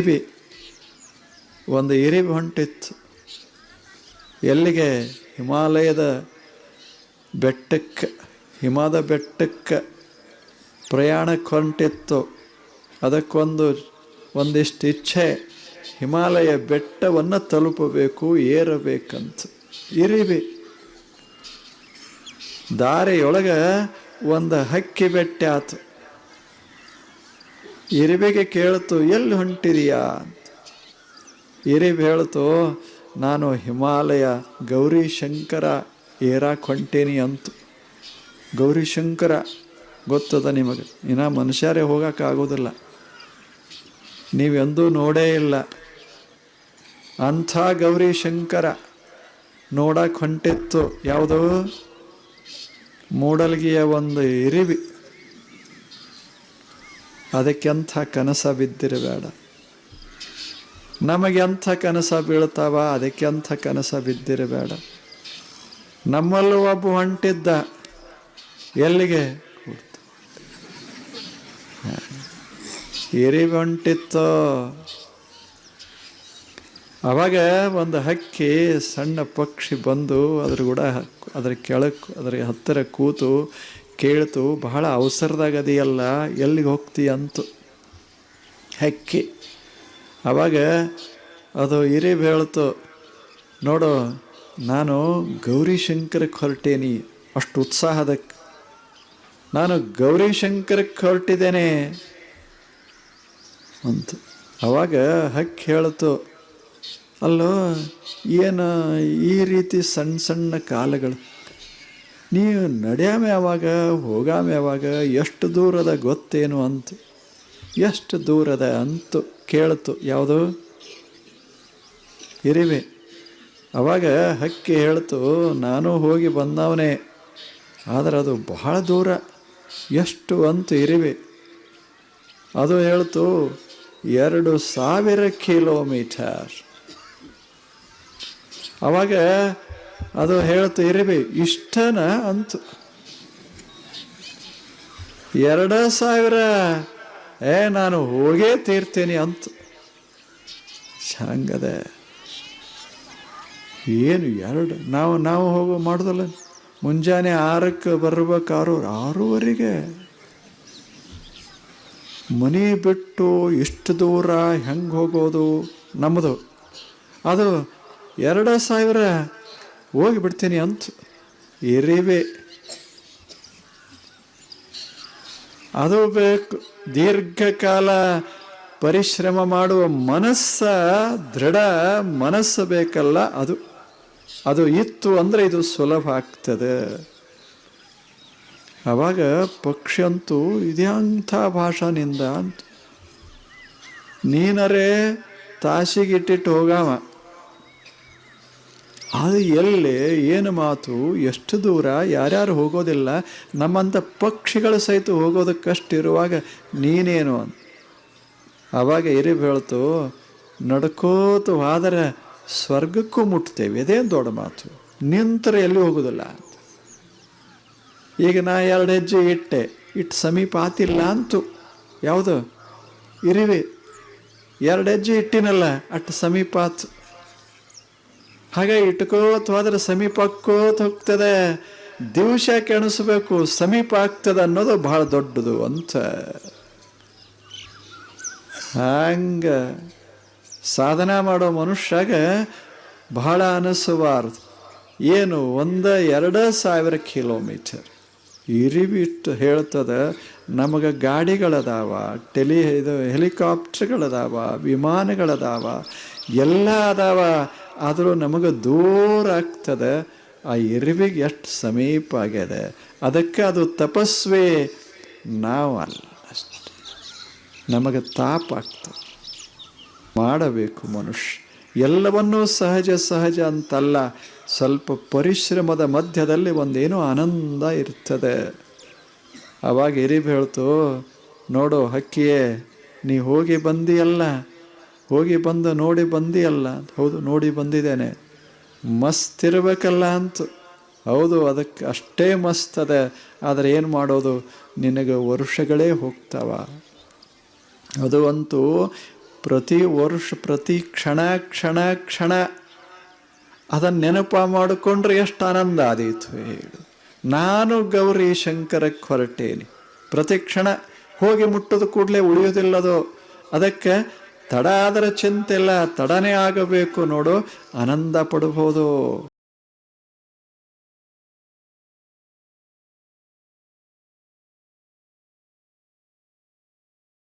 ಇರಿಬಿ ಒಂದು ಇರಿಬಿ ಹೊಂಟಿತ್ತು. ಎಲ್ಲಿಗೆ? ಹಿಮಾಲಯದ ಬೆಟ್ಟಕ್ಕೆ, ಹಿಮದ ಬೆಟ್ಟಕ್ಕೆ ಪ್ರಯಾಣಕ್ಕೆ ಹೊಂಟಿತ್ತು. ಅದಕ್ಕೊಂದು, ಒಂದಿಷ್ಟು ಇಚ್ಛೆ, ಹಿಮಾಲಯ ಬೆಟ್ಟವನ್ನು ತಲುಪಬೇಕು, ಏರಬೇಕಂತ. ಇರಿಬಿ ದಾರಿಯೊಳಗೆ ಒಂದು ಹಕ್ಕಿ ಬೆಟ್ಟ ಆತು. ಇರಿಬಿಗೆ ಕೇಳ್ತು, ಎಲ್ಲಿ ಹೊಂಟಿರಿಯಾ ಇರಿಬಿ ಹೇಳ್ತು, ನಾನು ಹಿಮಾಲಯ ಗೌರಿ ಶಂಕರ ಏರಾಕ್ ಹೊಂಟೇನಿ ಅಂತು. ಗೌರಿ ಶಂಕರ ಗೊತ್ತದ ನಿಮಗೆ? ಇನ್ನ ಮನುಷ್ಯರೇ ಹೋಗೋಕ್ಕಾಗೋದಿಲ್ಲ ನೀವೆಂದೂ ನೋಡೇ ಇಲ್ಲ. ಅಂಥ ಗೌರಿ ಶಂಕರ ನೋಡಕ್ಕೆ ಹೊಂಟಿತ್ತು ಯಾವುದು? ಮೂಡಲ್ಗಿಯ ಒಂದು ಇರಿವಿ ಅದಕ್ಕೆಂಥ ಕನಸ ಬಿದ್ದಿರಬೇಡ ನಮಗೆ ಎಂಥ ಕನಸ ಬೀಳ್ತಾವ ಅದಕ್ಕೆಂಥ ಕನಸ ಬಿದ್ದಿರಬೇಡ ನಮ್ಮಲ್ಲೂ ಒಬ್ಬ ಹೊಂಟಿದ್ದ ಎಲ್ಲಿಗೆ? ಇರಿ ಹೊಂಟಿತ್ತು? ಅವಾಗ ಒಂದು ಹಕ್ಕಿ ಸಣ್ಣ ಪಕ್ಷಿ ಬಂದು ಅದ್ರ ಕೂಡ ಅದ್ರ ಕೆಳಕ್ಕೆ ಅದ್ರ ಹತ್ತಿರ ಕೂತು ಕೇಳ್ತು, ಬಹಳ ಅವಸರದಾಗ ಅದೆಯಲ್ಲ ಎಲ್ಲಿಗೆ ಹೋಗ್ತಿ? ಅಂತು. ಹಕ್ಕಿ. ಆವಾಗ ಅದು ಇರಿ ಹೇಳ್ತು ನೋಡು, ನಾನು ಗೌರಿ ಶಂಕರಕ್ಕೆ ಹೊರಟೇನಿ, ಅಷ್ಟು ಉತ್ಸಾಹದಕ್ಕೆ ನಾನು ಗೌರಿ ಶಂಕರಕ್ಕೆ ಹೊರಟಿದ್ದೇನೆ. ಅಂತ. ಆವಾಗ ಹಕ್ಕಿ ಹೇಳ್ತು, ಅಲ್ಲೋ, ಏನು ಈ ರೀತಿ ಸಣ್ಣ ಸಣ್ಣ ಕಾಲಗಳು? ನೀವು ನಡೆಯಾಮ ಯಾವಾಗ, ಹೋಗಾಮೆ ಯಾವಾಗ, ಎಷ್ಟು ದೂರದ ಗೊತ್ತೇನು ಅಂತ, ಎಷ್ಟು ದೂರದ ಅಂತು ಕೇಳ್ತು ಯಾವುದು? ಇರಿವೆ ಅವಾಗ ಹಕ್ಕಿ ಹೇಳ್ತು, ನಾನು ಹೋಗಿ ಬಂದವನೇ, ಆದರೆ ಅದು ಬಹಳ ದೂರ, ಎಷ್ಟು ಅಂತು ಇರಿವೆ ಅದು ಹೇಳ್ತು, ಎರಡು ಸಾವಿರ ಕಿಲೋಮೀಟರ್. ಅವಾಗ ಅದು ಹೇಳ್ತಾ ಇರಬಿ, ಇಷ್ಟನ ಅಂತು. ಎರಡ ಸಾವಿರ, ಏ, ನಾನು ಹೋಗೇ ತೀರ್ತೀನಿ ಅಂತ. ಹಂಗದೆ. ಏನು ಎರಡು? ನಾವು ನಾವು ಹೋಗೋ ಮಾಡೋದಲ್ಲ. ಮುಂಜಾನೆ ಆರಕ್ಕೆ ಬರ್ಬೇಕಾರು ಆರೂವರೆಗೆ. ಮನೆ ಬಿಟ್ಟು ಎಷ್ಟು ದೂರ ಹೆಂಗೆ ಹೋಗೋದು ನಮ್ಮದು? ಅದು ಎರಡು ಸಾವಿರ ಹೋಗಿ ಬಿಡ್ತೀನಿ ಅಂತ ಇರಿವೆ ಅದು ಬೇಕು. ದೀರ್ಘಕಾಲ ಪರಿಶ್ರಮ ಮಾಡುವ ಮನಸ್ಸ, ದೃಢ ಮನಸ್ಸು ಬೇಕಲ್ಲ ಅದು. ಅದು ಇತ್ತು ಅಂದರೆ ಇದು ಸುಲಭ ಆಗ್ತದೆ. ಆವಾಗ ಪಕ್ಷಿ ಅಂತೂ ಇದ್ಯಾಂಥ ಭಾಷಾನಿಂದ ಅಂತ. ನೀನರೇ ತಾಸಿಗಿಟ್ಟಿಟ್ಟು ಹೋಗಾವ. ಅದು ಎಲ್ಲಿ, ಏನು ಮಾತು, ಎಷ್ಟು ದೂರ, ಯಾರ್ಯಾರು ಹೋಗೋದಿಲ್ಲ ನಮ್ಮಂಥ ಪಕ್ಷಿಗಳು ಸಹಿತ ಹೋಗೋದಕ್ಕಷ್ಟಿರುವಾಗ ನೀನೇನು ಅಂತ. ಆವಾಗ ಇರಿ ಹೇಳ್ತು ನಡ್ಕೋತ ಆದರೆ ಸ್ವರ್ಗಕ್ಕೂ ಮುಟ್ತೇವೆ. ಇದೇನು ದೊಡ್ಡ ಮಾತು. ನಿಂತರೆ ಎಲ್ಲಿ ಹೋಗೋದಿಲ್ಲ ಅಂತ. ಈಗ ನಾ ಎರಡು ಹೆಜ್ಜೆ ಇಟ್ಟೆ ಇಟ್ಟು ಸಮೀಪ ಆತಿಲ್ಲ ಅಂತು. ಯಾವುದು? ಇರಿವಿ. ಎರಡು ಹೆಜ್ಜೆ ಇಟ್ಟಿನಲ್ಲ ಅಟ್ಟು ಸಮೀಪ ಆತು. ಹಾಗೆ ಇಟ್ಕೋತ ಹೋದ್ರೆ ಸಮೀಪ ಆಕ್ಕೋತ ಹೋಗ್ತದೆ ದಿವಸ ಕೆಣಿಸ್ಬೇಕು, ಸಮೀಪ ಆಗ್ತದೆ ಅನ್ನೋದು ಬಹಳ ದೊಡ್ಡದು ಅಂತ. ಹಂಗ ಸಾಧನ ಮಾಡೋ ಮನುಷ್ಯಾಗ ಬಹಳ ಅನಿಸಬಾರ್ದು ಏನು ಒಂದ ಎರಡ ಸಾವಿರ ಕಿಲೋಮೀಟರ್. ಇರಿಬಿಟ್ಟು ಹೇಳ್ತದೆ, ನಮಗೆ ಗಾಡಿಗಳದಾವ, ಟೆಲಿ ಇದು ಹೆಲಿಕಾಪ್ಟರ್ಗಳದಾವ, ವಿಮಾನಗಳದಾವ, ಎಲ್ಲ ಅದಾವ. ಆದರೂ ನಮಗೆ ದೂರ ಆಗ್ತದೆ, ಆ ಇರುವಿಗೆ ಎಷ್ಟು ಸಮೀಪ ಆಗ್ಯದೆ, ಅದಕ್ಕೆ ಅದು ತಪಸ್ವಿ ನಾವಲ್ಲ ಅಷ್ಟೆ. ನಮಗೆ ತಾಪ ಆಗ್ತದೆ. ಮಾಡಬೇಕು ಮನುಷ್ಯ. ಎಲ್ಲವನ್ನೂ ಸಹಜ ಸಹಜ ಅಂತಲ್ಲ, ಸ್ವಲ್ಪ ಪರಿಶ್ರಮದ ಮಧ್ಯದಲ್ಲಿ ಒಂದೇನೋ ಆನಂದ ಇರ್ತದೆ. ಅವಾಗ ಎರಿಬ್ ಹೇಳ್ತು, ನೋಡು ಹಕ್ಕಿಯೇ, ನೀ ಹೋಗಿ ಬಂದಿಯಲ್ಲ ಹೋಗಿ ಬಂದು ನೋಡಿ ಬಂದಿಯಲ್ಲ. ಹೌದು, ನೋಡಿ ಬಂದಿದ್ದೇನೆ. ಮಸ್ತ್ ಇರಬೇಕಲ್ಲ ಅಂತು. ಹೌದು, ಅದಕ್ಕೆ ಅಷ್ಟೇ ಮಸ್ತ್ ಅದೆ. ಆದರೆ ಏನು ಮಾಡೋದು? ನಿನಗೆ ವರ್ಷಗಳೇ ಹೋಗ್ತಾವ. ಅದು ಅಂತೂ ಪ್ರತಿ ವರ್ಷ, ಪ್ರತಿ ಕ್ಷಣ ಕ್ಷಣ ಕ್ಷಣ. ಅದನ್ನು ನೆನಪ ಮಾಡಿಕೊಂಡ್ರೆ ಎಷ್ಟು ಆನಂದ ಆದೀತು ಹೇಳು. ನಾನು ಗೌರಿ ಶಂಕರಕ್ಕೆ ಹೊರಟೇನೆ. ಪ್ರತಿ ಕ್ಷಣ ಹೋಗಿ ಮುಟ್ಟದ ಕೂಡಲೇ ಉಳಿಯೋದಿಲ್ಲದು. ಅದಕ್ಕೆ ತಡ ಆದರೆ ಚಿಂತೆ ಇಲ್ಲ ತಡನೇ ಆಗಬೇಕು ನೋಡು ಆನಂದ ಪಡ್ಬೋದು